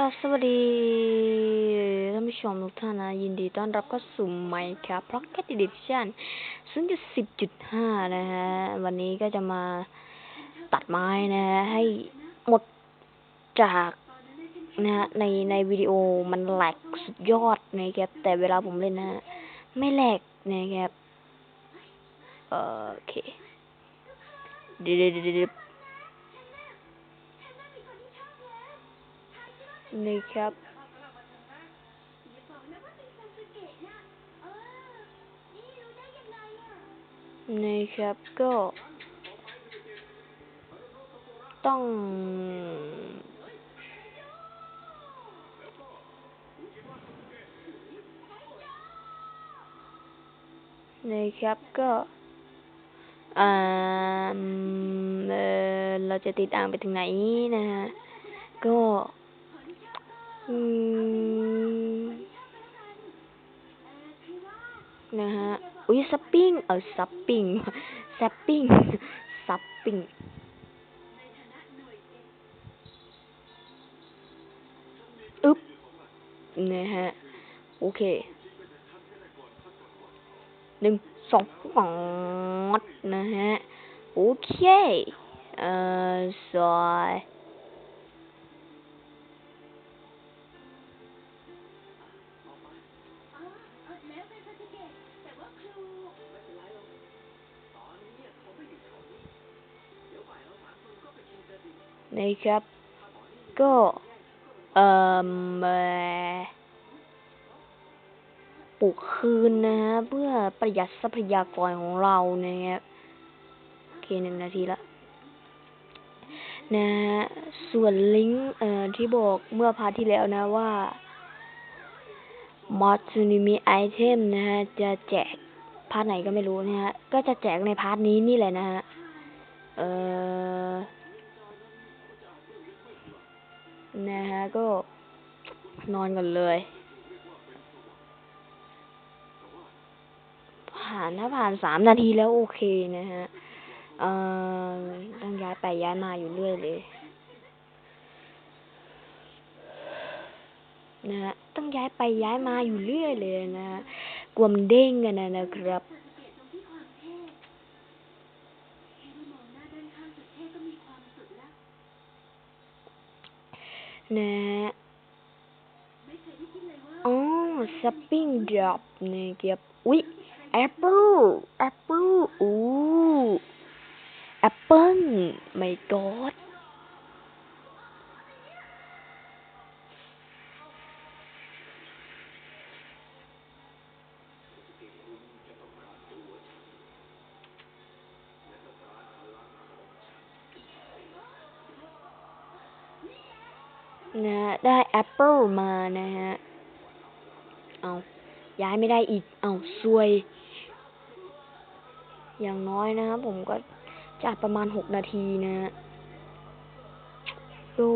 ก็สวัสดีท่านผู้ชมทุกท่านนะ ยินดีต้อนรับเข้าสู่ไมค์ครับ Pocket Edition 0.10.5 นะฮะ วันนี้ก็จะมาตัดไม้นะฮะ ให้หมดจากนะฮะ ในในวิดีโอมันแหลกสุดยอดนะครับ แต่เวลาผมเล่นนะฮะ ไม่แหลกนะครับเอ่อโอเคเดี๋ยว เดี๋ยวเดี๋ยวเดี๋ยวนี่ครับนี่ครับก็ ต้องนี่ครับก็เออเราจะติดตามไปถึงไหนนะฮะ ก็ อืมนะฮะ อุ้ยซัปปิ้ง เออซัปปิ้งซัปปิ้งซัปปิ้งอึ๊บนะฮะ โอเคหนึ่งสองปอดนะฮะ โอเค เอ่อสวย นะครับ ก็เอ่อปลูกคืนนะฮะเพื่อประหยัดทรัพยากรของเรานะครับโอเคหนึ่งนาทีละนะฮะส่วนลิงก์เอ่อที่บอกเมื่อพาที่แล้วนะว่ามอดซูนิมิไอเทมนะฮะ จะแจกพาร์ทไหนก็ไม่รู้นะฮะ ก็จะแจกในพาร์ทนี้นี่แหละนะฮะ เอ่อ นะฮะก็ นอนกันเลย ผ่านถ้าผ่านสามนาทีแล้วโอเคนะฮะ เอ่อ ต้องย้ายไปย้ายมาอยู่เรื่อยเลย นะฮะ ต้องย้ายไปย้ายมาอยู่เรื่อยเลยนะฮะ กลัวมันเด้งกันนะครับ นะฮะอ๋อสปริงดรอปนะครับอุ๊ยแอปเปิลแอปเปิลอู้แอปเปิลไม่กอด นะฮะได้แอปเปิลมานะฮะ เอาย้ายไม่ได้อีก เอาซวย อย่างน้อยนะครับผมก็จะประมาณหกนาทีนะฮะก็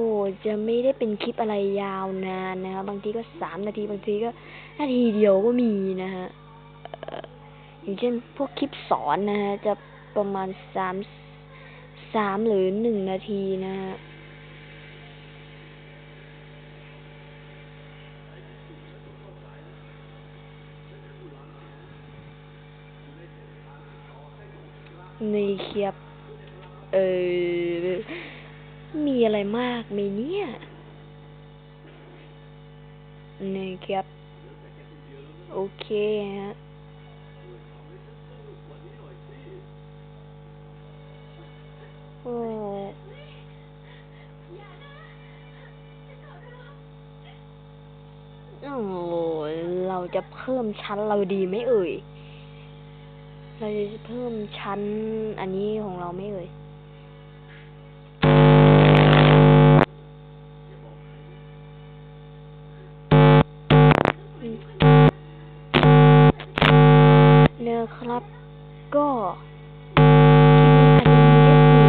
จะไม่ได้เป็นคลิปอะไรยาวนานนะครับบางทีก็สามนาทีบางทีก็นาทีเดียวก็มีนะฮะเอ่ออย่างเช่นพวกคลิปสอนนะฮะจะประมาณสามสามหรือหนึ่งนาทีนะฮะ นี่ครับ เออ มีอะไรมากไหมเนี่ยนี่ครับ โอเคฮะโอ้โอ้เราจะเพิ่มชั้นเราดีไหมเอ่ย เราจะเพิ่มชั้นอันนี้ของเราไม่เอ่ยเนี่ยครับก็ที่นี้อาจจะมีเอฟซี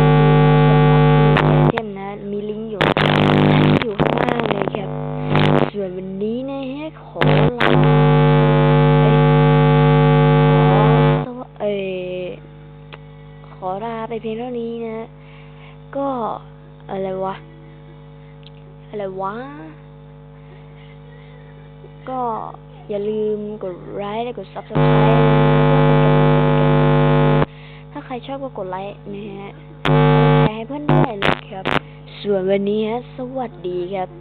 เทมนะมีลิงก์อยู่อยู่ข้างล่างเลยครับ ส่วนวันนี้นะฮะขอลา เพียงเท่านี้นะ ก็อะไรวะ อะไรวะ ก็อย่าลืมกดไลค์และกด subscribe นะฮะเพื่อเป็นกำลังใจในการทำคลิปนะถ้าใครชอบก็กดไลค์นะฮะแชร์ให้เพื่อนได้วยนะครับ ส่วนวันนี้ฮะ สวัสดีครับ